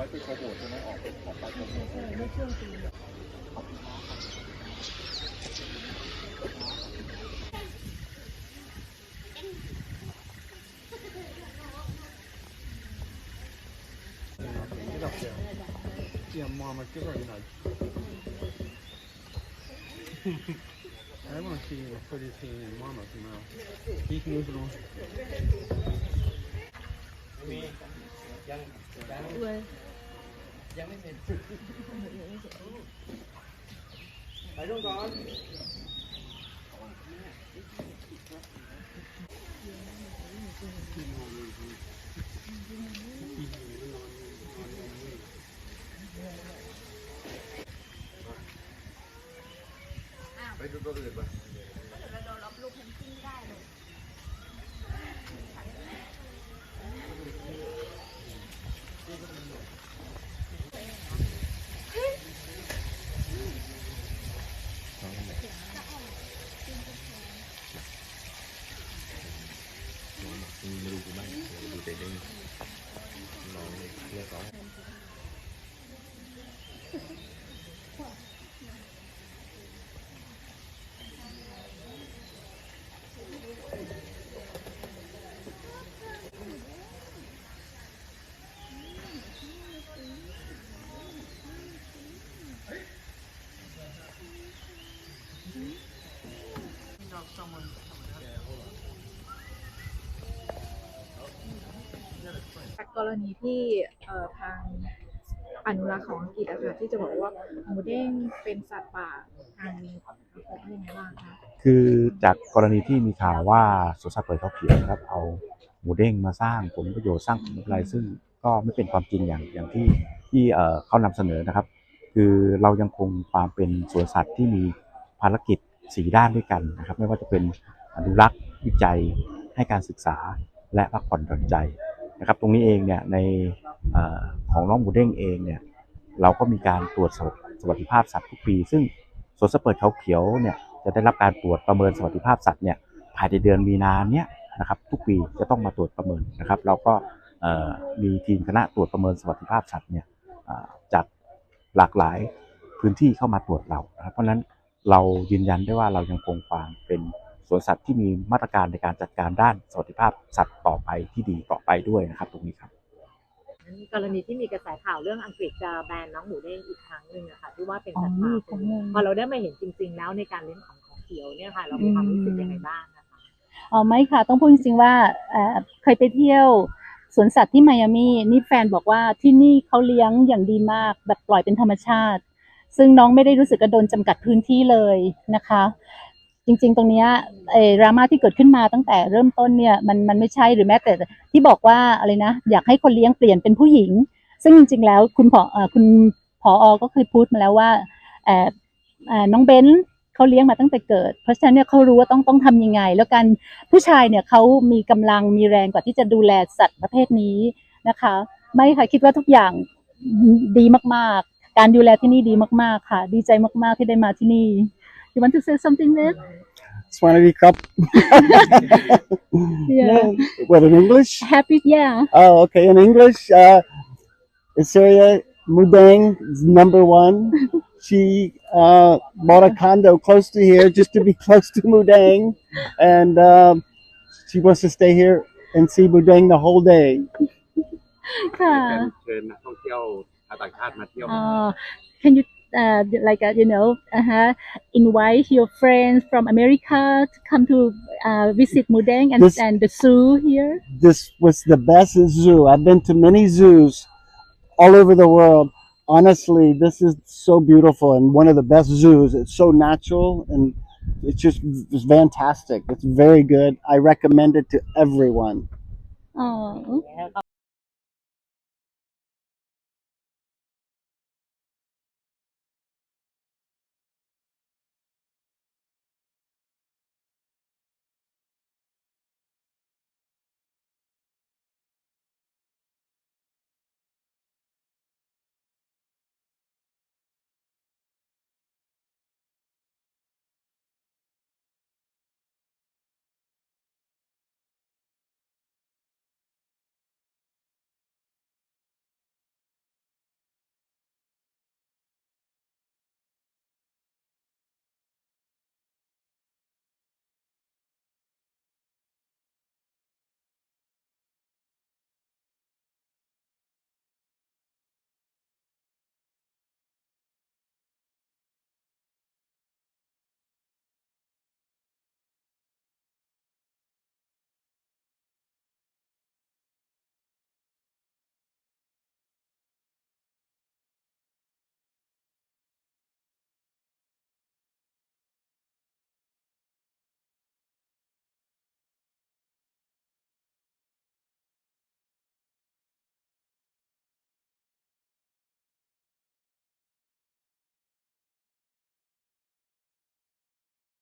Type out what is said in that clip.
เอาไว้ไปโปรโมทใช่ไหมออกออกไปโปรโมท เออในช่วงปี Get up there. Yeah, Mama, give her a nudge. I want to see the pretty thing in Mama's mouth. Keep moving on. ด้ว ย ไปดูตัวอื่นไป จากกรณีที่ทาง อนุรักษ์ของอังกฤษอะค่ะที่จะบอกว่าหมูเด้งเป็นสัตว์ป่าทางนี้ผมยังไงบ้างคะคือจากกรณีที่มีข่าวว่าสวนสัตว์เปิดเขาเขียวนะครับ เอาหมูเด้งมาสร้างผลประโยชน์สร้างผลกำไรซึ่งก็ไม่เป็นความจริงอย่างอย่างที่ที่เอ่อเขานำเสนอนะครับ คือเรายังคงความเป็นสวนสัตว์ที่มีภารกิจสีด้านด้วยกันนะครับ ไม่ว่าจะเป็นอนุรักษ์วิจัยให้การศึกษาและพักผ่อนหย่อนใจนะครับ ตรงนี้เองเนี่ยใน ของน้องหมูเด้งเองเนี่ยเราก็มีการตรวจสอบสวัสดิภาพสัตว์ทุกปี ซึ่งสวนสเปิดเขาเขียวเนี่ยจะได้รับการตรวจประเมินสวัสดิภาพสัตว์เนี่ยภายในเดือนมีนาเนี่ยนะครับทุกปีจะต้องมาตรวจประเมินนะครับ เราก็มีทีมคณะตรวจประเมินสวัสดิภาพสัตว์เนี่ยจากหลากหลายพื้นที่เข้ามาตรวจเรานะครับเพราะฉะนั้นเรายืนยันได้ว่าเรายังคงความเป็นสวนสัตว์ที่มีมาตรการในการจัดการด้านสวัสดิภาพสัตว์ต่อไปที่ดีต่อไปด้วยนะครับ ตรงนี้ครับ กรณีที่มีกระแสข่าวเรื่องอังกฤษจะแบนน้องหมูเด้งอีกครั้งหนึ่งอะค่ะที่ว่าเป็นอ๋อสัตว์มีป่าอีกครั้งหนึ่งพอเราได้มาเห็นจริง ๆ แล้วในการเลี้ยงของของเขียวเนี่ยค่ะ เรามีความรู้สึกยังไงบ้างนะคะอ๋อไม่ค่ะ ต้องพูดจริงๆว่าเอ่อเคยไปเที่ยวสวนสัตว์ที่ไมอามี่นี่แฟนบอกว่าที่นี่เขาเลี้ยงอย่างดีมาก แบบปล่อยเป็นธรรมชาติ ซึ่งน้องไม่ได้รู้สึกกระโดนจำกัดพื้นที่เลยนะคะ จริง ๆ ตรงนี้ยเออดราม่าที่เกิดขึ้นมาตั้งแต่เริ่มต้นเนี่ยมันมันไม่ใช่หรือแม้แต่ที่บอกว่าอะไรนะ อยากให้คนเลี้ยงเปลี่ยนเป็นผู้หญิง ซึ่งจริง ๆ แล้วคุณผออ่อคุณผออก็เคยพูดมาแล้วว่าเอ่อเอ่อน้องเบนซ์เขาเลี้ยงมาตั้งแต่เกิด เพราะฉะนั้นเนี่ยเขารู้ว่าต้องต้องทำยังไง แล้วการผู้ชายเนี่ยเขามีกำลังมีแรงกว่าที่จะดูแลสัตว์ประเภทนี้นะคะ ไม่ค่ะคิดว่าทุกอย่างดีมากๆ การดูแลที่นี่ดีมากๆค่ะ ดีใจมากๆที่ได้มาที่นี่ You want to say something there? Swanity Cup. Yeah. What in English? Happy, yeah. Oh, okay. In English, uh, Isseria Mudang is number one. She uh, bought a condo close to here just to be close to Mudang, and um, she wants to stay here and see Mudang the whole day. ค่ะ เชิญนักท่องเที่ยวชาวต่างชาติมาเที่ยว Uh, can you uh, like uh, you know uh-huh, invite your friends from America to come to uh, visit Mudang and, This- and the zoo here? This was the best zoo. I've been to many zoos all over the world. Honestly, this is so beautiful and one of the best zoos. It's so natural and it's just it's fantastic. It's very good. I recommend it to everyone. Oh,